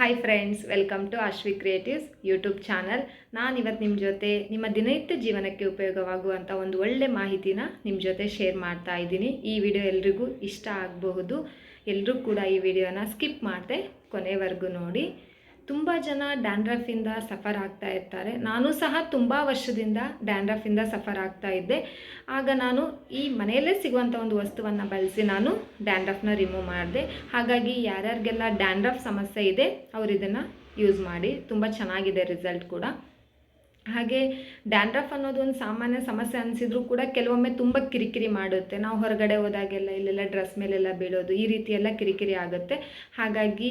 Hi friends welcome to Ashwi creatives YouTube channel ನಾನು ಇವತ್ತು ನಿಮ್ಮ ಜೊತೆ ನಿಮ್ಮ ದಿನನಿತ್ಯ ಜೀವನಕ್ಕೆ ಉಪಯೋಗವಾಗುವಂಥ ಒಂದು ಒಳ್ಳೆ ಮಾಹಿತಿನ ನಿಮ್ಮ ಜೊತೆ ಶೇರ್ ಮಾಡ್ತಾ ಇದ್ದೀನಿ. ಈ ವಿಡಿಯೋ ಎಲ್ರಿಗೂ ಇಷ್ಟ ಆಗಬಹುದು. ಎಲ್ಲರೂ ಕೂಡ ಈ ವಿಡಿಯೋನ ಸ್ಕಿಪ್ ಮಾಡದೆ ಕೊನೆವರೆಗೂ ನೋಡಿ. ತುಂಬ ಜನ ಡ್ಯಾಂಡ್ರಫಿಂದ ಸಫರ್ ಆಗ್ತಾ ಇರ್ತಾರೆ. ನಾನು ಸಹ ತುಂಬ ವರ್ಷದಿಂದ ಡ್ಯಾಂಡ್ರಫಿಂದ ಸಫರ್ ಆಗ್ತಾ ಇದ್ದೆ. ಆಗ ನಾನು ಈ ಮನೆಯಲ್ಲೇ ಸಿಗುವಂಥ ಒಂದು ವಸ್ತುವನ್ನು ಬಳಸಿ ನಾನು ಡ್ಯಾಂಡ್ರಫ್ನ ರಿಮೂವ್ ಮಾಡಿದೆ. ಹಾಗಾಗಿ ಯಾರ್ಯಾರಿಗೆಲ್ಲ ಡ್ಯಾಂಡ್ರಫ್ ಸಮಸ್ಯೆ ಇದೆ, ಅವರು ಇದನ್ನು ಯೂಸ್ ಮಾಡಿ ತುಂಬ ಚೆನ್ನಾಗಿದೆ ರಿಸಲ್ಟ್ ಕೂಡ. ಹಾಗೆ ಡ್ಯಾಂಡ್ರಫ್ ಅನ್ನೋದು ಒಂದು ಸಾಮಾನ್ಯ ಸಮಸ್ಯೆ ಅನಿಸಿದ್ರು ಕೂಡ ಕೆಲವೊಮ್ಮೆ ತುಂಬ ಕಿರಿಕಿರಿ ಮಾಡುತ್ತೆ. ನಾವು ಹೊರಗಡೆ ಹೋದಾಗೆಲ್ಲ ಇಲ್ಲೆಲ್ಲ ಡ್ರೆಸ್ ಮೇಲೆಲ್ಲ ಬೀಳೋದು ಈ ರೀತಿಯೆಲ್ಲ ಕಿರಿಕಿರಿ ಆಗುತ್ತೆ. ಹಾಗಾಗಿ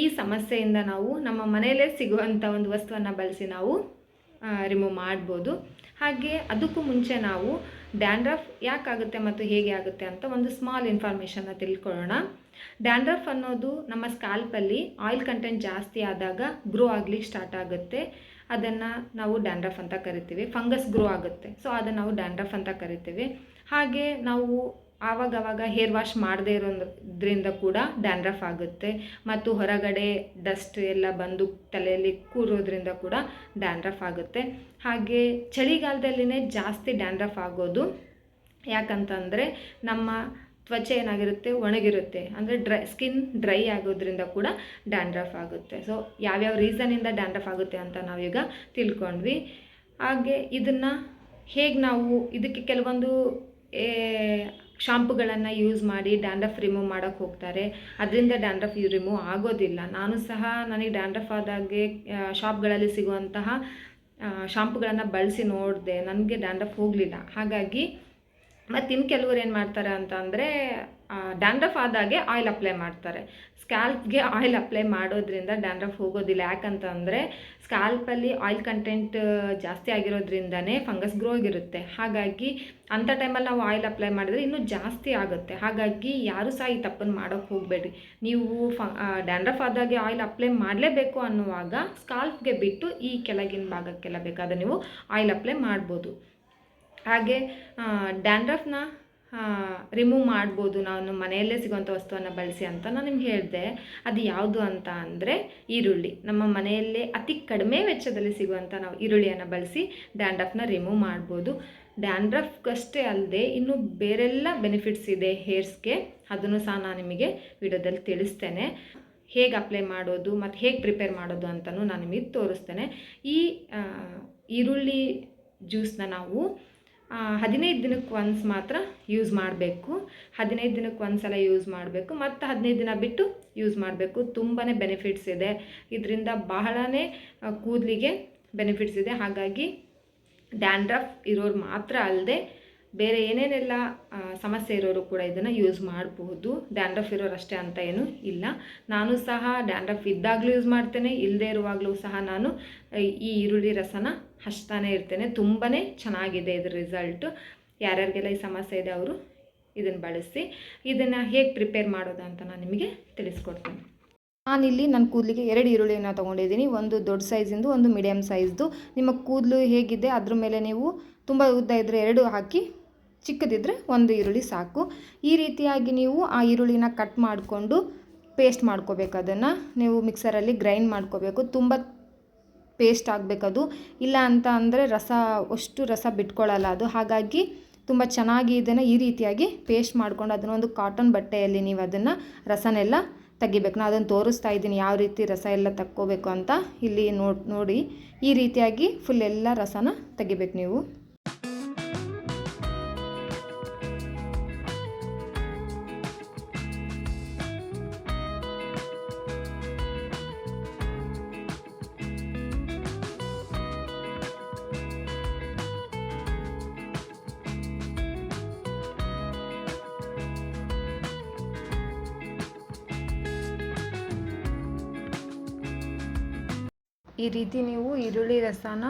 ಈ ಸಮಸ್ಯೆಯಿಂದ ನಾವು ನಮ್ಮ ಮನೆಯಲ್ಲೇ ಸಿಗುವಂಥ ಒಂದು ವಸ್ತುವನ್ನು ಬಳಸಿ ನಾವು ರಿಮೂವ್ ಮಾಡ್ಬೋದು. ಹಾಗೆ ಅದಕ್ಕೂ ಮುಂಚೆ ನಾವು ಡ್ಯಾಂಡ್ರಫ್ ಯಾಕಾಗುತ್ತೆ ಮತ್ತು ಹೇಗೆ ಆಗುತ್ತೆ ಅಂತ ಒಂದು ಸ್ಮಾಲ್ ಇನ್ಫಾರ್ಮೇಷನ್ನ ತಿಳ್ಕೊಳ್ಳೋಣ. ಡ್ಯಾಂಡ್ರಫ್ ಅನ್ನೋದು ನಮ್ಮ ಸ್ಕಾಲ್ಪಲ್ಲಿ ಆಯಿಲ್ ಕಂಟೆಂಟ್ ಜಾಸ್ತಿ ಆದಾಗ ಗ್ರೋ ಆಗಲಿಕ್ಕೆ ಸ್ಟಾರ್ಟ್ ಆಗುತ್ತೆ. ಅದನ್ನು ನಾವು ಡ್ಯಾಂಡ್ರಫ್ ಅಂತ ಕರಿತೀವಿ. ಫಂಗಸ್ ಗ್ರೋ ಆಗುತ್ತೆ. ಸೊ ಅದನ್ನು ನಾವು ಡ್ಯಾಂಡ್ರಫ್ ಅಂತ ಕರಿತೀವಿ. ಹಾಗೆ ನಾವು ಆವಾಗವಾಗ ಹೇರ್ ವಾಶ್ ಮಾಡದೇ ಇರೋದ್ರಿಂದ ಕೂಡ ಡ್ಯಾಂಡ್ರಫ್ ಆಗುತ್ತೆ. ಮತ್ತು ಹೊರಗಡೆ ಡಸ್ಟ್ ಎಲ್ಲ ಬಂದು ತಲೆಯಲ್ಲಿ ಕೂರೋದ್ರಿಂದ ಕೂಡ ಡ್ಯಾಂಡ್ರಫ್ ಆಗುತ್ತೆ. ಹಾಗೆ ಚಳಿಗಾಲದಲ್ಲಿನೇ ಜಾಸ್ತಿ ಡ್ಯಾಂಡ್ರಫ್ ಆಗೋದು ಯಾಕಂತಂದರೆ ನಮ್ಮ ತ್ವಚೆ ಏನಾಗಿರುತ್ತೆ? ಒಣಗಿರುತ್ತೆ. ಅಂದರೆ ಡ್ರೈ ಸ್ಕಿನ್ ಡ್ರೈ ಆಗೋದ್ರಿಂದ ಕೂಡ ಡ್ಯಾಂಡ್ರಫ್ ಆಗುತ್ತೆ. ಸೊ ಯಾವ್ಯಾವ ರೀಸನಿಂದ ಡ್ಯಾಂಡ್ರಫ್ ಆಗುತ್ತೆ ಅಂತ ನಾವೀಗ ತಿಳ್ಕೊಂಡ್ವಿ. ಹಾಗೆ ಇದನ್ನು ಹೇಗೆ ನಾವು, ಇದಕ್ಕೆ ಕೆಲವೊಂದು ಶಾಂಪುಗಳನ್ನು ಯೂಸ್ ಮಾಡಿ ಡ್ಯಾಂಡ್ರಫ್ ರಿಮೂವ್ ಮಾಡೋಕ್ಕೆ ಹೋಗ್ತಾರೆ. ಅದರಿಂದ ಡ್ಯಾಂಡ್ರಫ್ ರಿಮೂವ್ ಆಗೋದಿಲ್ಲ. ನಾನು ಸಹ ನನಗೆ ಡ್ಯಾಂಡ್ರಫ್ ಆದಾಗೆ ಶಾಪ್ಗಳಲ್ಲಿ ಸಿಗುವಂತಹ ಶಾಂಪುಗಳನ್ನು ಬಳಸಿ ನೋಡಿದೆ. ನನಗೆ ಡ್ಯಾಂಡ್ರಫ್ ಹೋಗಲಿಲ್ಲ. ಹಾಗಾಗಿ ಮತ್ತು ಇನ್ನು ಕೆಲವರು ಏನು ಮಾಡ್ತಾರೆ ಅಂತ ಅಂದರೆ ಡ್ಯಾಂಡ್ರಫ್ ಆದಾಗೆ ಆಯಿಲ್ ಅಪ್ಲೈ ಮಾಡ್ತಾರೆ. ಸ್ಕ್ಯಾಲ್ಪ್ಗೆ ಆಯಿಲ್ ಅಪ್ಲೈ ಮಾಡೋದ್ರಿಂದ ಡ್ಯಾಂಡ್ರಫ್ ಹೋಗೋದಿಲ್ಲ. ಯಾಕಂತಂದರೆ ಸ್ಕ್ಯಾಲ್ಪಲ್ಲಿ ಆಯಿಲ್ ಕಂಟೆಂಟ್ ಜಾಸ್ತಿ ಆಗಿರೋದ್ರಿಂದನೇ ಫಂಗಸ್ ಗ್ರೋ ಆಗಿರುತ್ತೆ. ಹಾಗಾಗಿ ಅಂಥ ಟೈಮಲ್ಲಿ ನಾವು ಆಯಿಲ್ ಅಪ್ಲೈ ಮಾಡಿದ್ರೆ ಇನ್ನೂ ಜಾಸ್ತಿ ಆಗುತ್ತೆ. ಹಾಗಾಗಿ ಯಾರೂ ಸಹ ಈ ತಪ್ಪನ್ನು ಮಾಡೋಕ್ಕೆ ಹೋಗಬೇಡಿ. ನೀವು ಫ ಡ್ಯಾಂಡ್ರಫ್ ಆದಾಗೆ ಆಯಿಲ್ ಅಪ್ಲೈ ಮಾಡಲೇಬೇಕು ಅನ್ನುವಾಗ ಸ್ಕಾಲ್ಫ್ಗೆ ಬಿಟ್ಟು ಈ ಕೆಳಗಿನ ಭಾಗಕ್ಕೆಲ್ಲ ಬೇಕಾದರೆ ನೀವು ಆಯಿಲ್ ಅಪ್ಲೈ ಮಾಡ್ಬೋದು. ಹಾಗೆ ಡ್ಯಾಂಡ್ರಫ್ನ ರಿಮೂವ್ ಮಾಡ್ಬೋದು ನಾನು ಮನೆಯಲ್ಲೇ ಸಿಗುವಂಥ ವಸ್ತುವನ್ನು ಬಳಸಿ ಅಂತ ನಾನು ನಿಮ್ಗೆ ಹೇಳಿದೆ. ಅದು ಯಾವುದು ಅಂತ ಅಂದರೆ ಈರುಳ್ಳಿ. ನಮ್ಮ ಮನೆಯಲ್ಲೇ ಅತಿ ಕಡಿಮೆ ವೆಚ್ಚದಲ್ಲಿ ಸಿಗುವಂಥ ನಾವು ಈರುಳ್ಳಿಯನ್ನು ಬಳಸಿ ಡ್ಯಾಂಡ್ರಫ್ನ ರಿಮೂವ್ ಮಾಡ್ಬೋದು. ಡ್ಯಾಂಡ್ರಫ್ಗಷ್ಟೇ ಅಲ್ಲದೆ ಇನ್ನೂ ಬೇರೆಲ್ಲ ಬೆನಿಫಿಟ್ಸ್ ಇದೆ ಹೇರ್ಸ್ಗೆ. ಅದನ್ನು ಸಹ ನಾನು ನಿಮಗೆ ವಿಡಿಯೋದಲ್ಲಿ ತಿಳಿಸ್ತೇನೆ. ಹೇಗೆ ಅಪ್ಲೈ ಮಾಡೋದು ಮತ್ತು ಹೇಗೆ ಪ್ರಿಪೇರ್ ಮಾಡೋದು ಅಂತಲೂ ನಾನು ನಿಮಗೆ ತೋರಿಸ್ತೇನೆ. ಈ ಈರುಳ್ಳಿ ಜ್ಯೂಸನ್ನ ನಾವು ಹದಿನೈದು ದಿನಕ್ಕೆ ಒನ್ಸ್ ಮಾತ್ರ ಯೂಸ್ ಮಾಡಬೇಕು. ಹದಿನೈದು ದಿನಕ್ಕೆ ಒಂದು ಸಲ ಯೂಸ್ ಮಾಡಬೇಕು. ಮತ್ತು ಹದಿನೈದು ದಿನ ಬಿಟ್ಟು ಯೂಸ್ ಮಾಡಬೇಕು. ತುಂಬಾ ಬೆನಿಫಿಟ್ಸ್ ಇದೆ. ಇದರಿಂದ ಬಹಳನೇ ಕೂದಲಿಗೆ ಬೆನಿಫಿಟ್ಸ್ ಇದೆ. ಹಾಗಾಗಿ ಡ್ಯಾಂಡ್ರಫ್ ಇರೋರು ಮಾತ್ರ ಅಲ್ಲದೆ ಬೇರೆ ಏನೇನೆಲ್ಲ ಸಮಸ್ಯೆ ಇರೋರು ಕೂಡ ಇದನ್ನು ಯೂಸ್ ಮಾಡಬಹುದು. ಡ್ಯಾಂಡ್ರಫ್ ಇರೋರು ಅಷ್ಟೇ ಅಂತ ಏನು ಇಲ್ಲ. ನಾನು ಸಹ ಡ್ಯಾಂಡ್ರಫ್ ಇದ್ದಾಗಲೂ ಯೂಸ್ ಮಾಡ್ತೇನೆ ಇಲ್ಲದೇ ಇರುವಾಗಲೂ ಸಹ ನಾನು, ಈ ಈರುಳ್ಳಿ ರಸನ ಹಚ್ತಾನೆ ಇರ್ತೇನೆ. ತುಂಬಾ ಚೆನ್ನಾಗಿದೆ ಇದ್ರ ರಿಸಲ್ಟು ಯಾರ್ಯಾರಿಗೆಲ್ಲ ಈ ಸಮಸ್ಯೆ ಇದೆ ಅವರು ಇದನ್ನು ಬಳಸಿ. ಇದನ್ನು ಹೇಗೆ ಪ್ರಿಪೇರ್ ಮಾಡೋದು ಅಂತ ನಾನು ನಿಮಗೆ ತಿಳಿಸ್ಕೊಡ್ತೇನೆ. ನಾನಿಲ್ಲಿ ನನ್ನ ಕೂದಲಿಗೆ ಎರಡು ಈರುಳ್ಳಿಯನ್ನು ತೊಗೊಂಡಿದ್ದೀನಿ. ಒಂದು ದೊಡ್ಡ ಸೈಜಿಂದು ಒಂದು ಮೀಡಿಯಮ್ ಸೈಜ್ದು ನಿಮ್ಮ ಕೂದಲು ಹೇಗಿದೆ? ಅದ್ರ ಮೇಲೆ ನೀವು ತುಂಬ ಉದ್ದ ಇದ್ದರೆ ಎರಡು ಹಾಕಿ ಚಿಕ್ಕದಿದ್ದರೆ ಒಂದು ಈರುಳ್ಳಿ ಸಾಕು. ಈ ರೀತಿಯಾಗಿ ನೀವು ಆ ಈರುಳ್ಳಿನ ಕಟ್ ಮಾಡಿಕೊಂಡು ಪೇಸ್ಟ್ ಮಾಡ್ಕೋಬೇಕು ಅದನ್ನು. ನೀವು ಮಿಕ್ಸರಲ್ಲಿ ಗ್ರೈಂಡ್ ಮಾಡ್ಕೋಬೇಕು. ತುಂಬ ಪೇಸ್ಟ್ ಆಗಬೇಕದು ಇಲ್ಲ ಅಂತ ಅಂದರೆ ರಸ, ಅಷ್ಟು ರಸ ಬಿಟ್ಕೊಳ್ಳಲ್ಲ ಅದು. ಹಾಗಾಗಿ ತುಂಬ ಚೆನ್ನಾಗಿ ಇದನ್ನು ಈ ರೀತಿಯಾಗಿ ಪೇಸ್ಟ್ ಮಾಡ್ಕೊಂಡು ಅದನ್ನು ಒಂದು ಕಾಟನ್ ಬಟ್ಟೆಯಲ್ಲಿ ನೀವು ಅದನ್ನು ರಸನೆಲ್ಲ ತೆಗಿಬೇಕು. ನಾನು ಅದನ್ನು ತೋರಿಸ್ತಾ ಇದ್ದೀನಿ ಯಾವ ರೀತಿ ರಸ ಎಲ್ಲ ತಕ್ಕೋಬೇಕು ಅಂತ. ಇಲ್ಲಿ ನೋಡಿ ನೋಡಿ ಈ ರೀತಿಯಾಗಿ ಫುಲ್ ಎಲ್ಲ ರಸನ ತೆಗಿಬೇಕು ನೀವು. ಈ ರೀತಿ ನೀವು ಈರುಳ್ಳಿ ರಸನ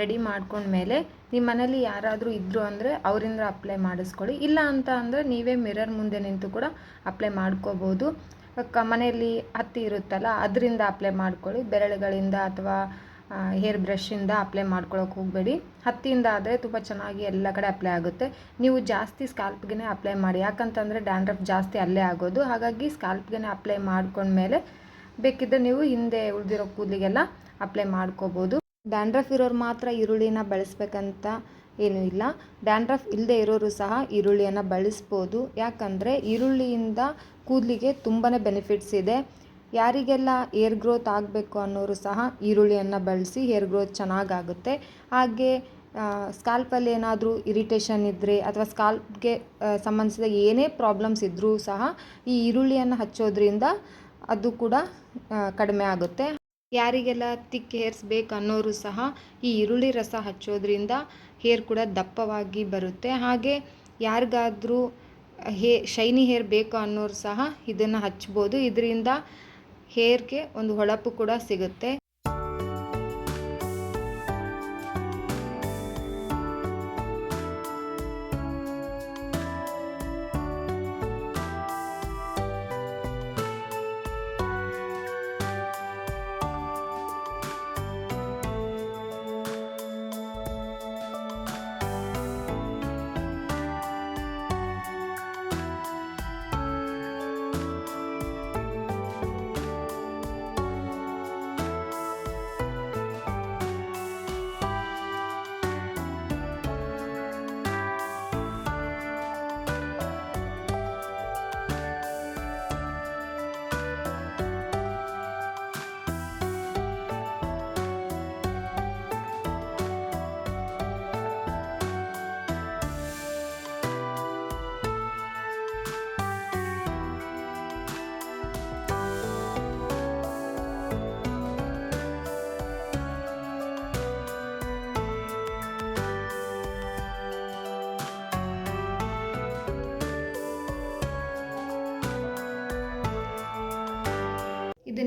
ರೆಡಿ ಮಾಡ್ಕೊಂಡ್ಮೇಲೆ ನಿಮ್ಮ ಮನೇಲಿ ಯಾರಾದರೂ ಇದ್ದರು ಅಂದರೆ ಅವರಿಂದ ಅಪ್ಲೈ ಮಾಡಿಸ್ಕೊಳ್ಳಿ. ಇಲ್ಲ ಅಂತ ಅಂದರೆ ನೀವೇ ಮಿರರ್ ಮುಂದೆ ನಿಂತು ಕೂಡ ಅಪ್ಲೈ ಮಾಡ್ಕೋಬೋದು. ಕ ಮನೆಯಲ್ಲಿ ಹತ್ತಿ ಇರುತ್ತಲ್ಲ, ಅದರಿಂದ ಅಪ್ಲೈ ಮಾಡ್ಕೊಳ್ಳಿ. ಬೆರಳುಗಳಿಂದ ಅಥವಾ ಹೇರ್ ಬ್ರಷಿಂದ ಅಪ್ಲೈ ಮಾಡ್ಕೊಳ್ಳೋಕೆ ಹೋಗಬೇಡಿ. ಹತ್ತಿಯಿಂದ ಆದರೆ ತುಂಬ ಚೆನ್ನಾಗಿ ಎಲ್ಲ ಕಡೆ ಅಪ್ಲೈ ಆಗುತ್ತೆ. ನೀವು ಜಾಸ್ತಿ ಸ್ಕಾಲ್ಪ್ಗೆ ಅಪ್ಲೈ ಮಾಡಿ. ಯಾಕಂತಂದರೆ ಡ್ಯಾಂಡ್ರಫ್ ಜಾಸ್ತಿ ಅಲ್ಲೇ ಆಗೋದು. ಹಾಗಾಗಿ ಸ್ಕಾಲ್ಪ್ಗೆ ಅಪ್ಲೈ ಮಾಡ್ಕೊಂಡ್ಮೇಲೆ ಬೇಕಿದ್ದರೆ ನೀವು ಹಿಂದೆ ಉಳಿದಿರೋ ಕೂದಲಿಗೆಲ್ಲ ಅಪ್ಲೈ ಮಾಡ್ಕೋಬೋದು. ಡ್ಯಾಂಡ್ರಫ್ ಇರೋರು ಮಾತ್ರ ಈರುಳ್ಳಿನ ಬಳಸ್ಬೇಕಂತ ಏನೂ ಇಲ್ಲ. ಡ್ಯಾಂಡ್ರಫ್ ಇಲ್ಲದೆ ಇರೋರು ಸಹ ಈರುಳ್ಳಿಯನ್ನು ಬಳಸ್ಬೋದು. ಯಾಕಂದರೆ ಈರುಳ್ಳಿಯಿಂದ ಕೂದಲಿಗೆ ತುಂಬಾ ಬೆನಿಫಿಟ್ಸ್ ಇದೆ. ಯಾರಿಗೆಲ್ಲ ಏರ್ ಗ್ರೋತ್ ಆಗಬೇಕು ಅನ್ನೋರು ಸಹ ಈರುಳ್ಳಿಯನ್ನು ಬಳಸಿ ಹೇರ್ ಗ್ರೋತ್ ಚೆನ್ನಾಗಾಗುತ್ತೆ. ಹಾಗೆ ಸ್ಕಾಲ್ಪಲ್ಲಿ ಏನಾದರೂ ಇರಿಟೇಷನ್ ಇದ್ದರೆ ಅಥವಾ ಸ್ಕಾಲ್ಪ್ಗೆ ಸಂಬಂಧಿಸಿದ ಏನೇ ಪ್ರಾಬ್ಲಮ್ಸ್ ಇದ್ದರೂ ಸಹ ಈ ಈರುಳ್ಳಿಯನ್ನು ಹಚ್ಚೋದ್ರಿಂದ ಅದು ಕೂಡ ಕಡಿಮೆ ಆಗುತ್ತೆ. ಯಾರಿಗೆಲ್ಲ ತಿಕ್ ಹೇರ್ಸ್ ಬೇಕು ಅನ್ನೋರು ಸಹ ಈ ಈರುಳ್ಳಿ ರಸ ಹಚ್ಚೋದ್ರಿಂದ ಹೇರ್ ಕೂಡ ದಪ್ಪವಾಗಿ ಬರುತ್ತೆ. ಹಾಗೆ ಯಾರಿಗಾದರೂ ಹೇ, ಶೈನಿ ಹೇರ್ ಬೇಕು ಅನ್ನೋರು ಸಹ ಇದನ್ನು ಹಚ್ಬೋದು. ಇದರಿಂದ ಹೇರ್ಗೆ ಒಂದು ಹೊಳಪು ಕೂಡ ಸಿಗುತ್ತೆ.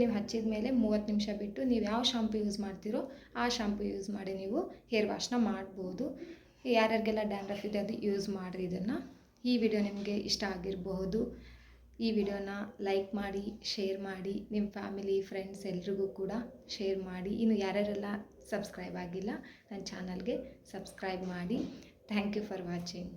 ನೀವು ಹಚ್ಚಿದ ಮೇಲೆ ಮೂವತ್ತು ನಿಮಿಷ ಬಿಟ್ಟು ನೀವು ಯಾವ ಶಾಂಪು ಯೂಸ್ ಮಾಡ್ತೀರೋ ಆ ಶಾಂಪು ಯೂಸ್ ಮಾಡಿ ನೀವು ಹೇರ್ ವಾಶ್ನ ಮಾಡ್ಬೋದು. ಯಾರ್ಯಾರಿಗೆಲ್ಲ ಡ್ಯಾಂಡ್ರಫ್ ಇದೆ ಅದು ಯೂಸ್ ಮಾಡಿರಿ ಇದನ್ನು. ಈ ವಿಡಿಯೋ ನಿಮಗೆ ಇಷ್ಟ ಆಗಿರಬಹುದು. ಈ ವಿಡಿಯೋನ ಲೈಕ್ ಮಾಡಿ ಶೇರ್ ಮಾಡಿ ನಿಮ್ಮ ಫ್ಯಾಮಿಲಿ ಫ್ರೆಂಡ್ಸ್ ಎಲ್ರಿಗೂ ಕೂಡ ಶೇರ್ ಮಾಡಿ. ಇನ್ನು ಯಾರ್ಯಾರೆಲ್ಲ ಸಬ್ಸ್ಕ್ರೈಬ್ ಆಗಿಲ್ಲ ನನ್ನ ಚಾನಲ್ಗೆ ಸಬ್ಸ್ಕ್ರೈಬ್ ಮಾಡಿ. Thank you for watching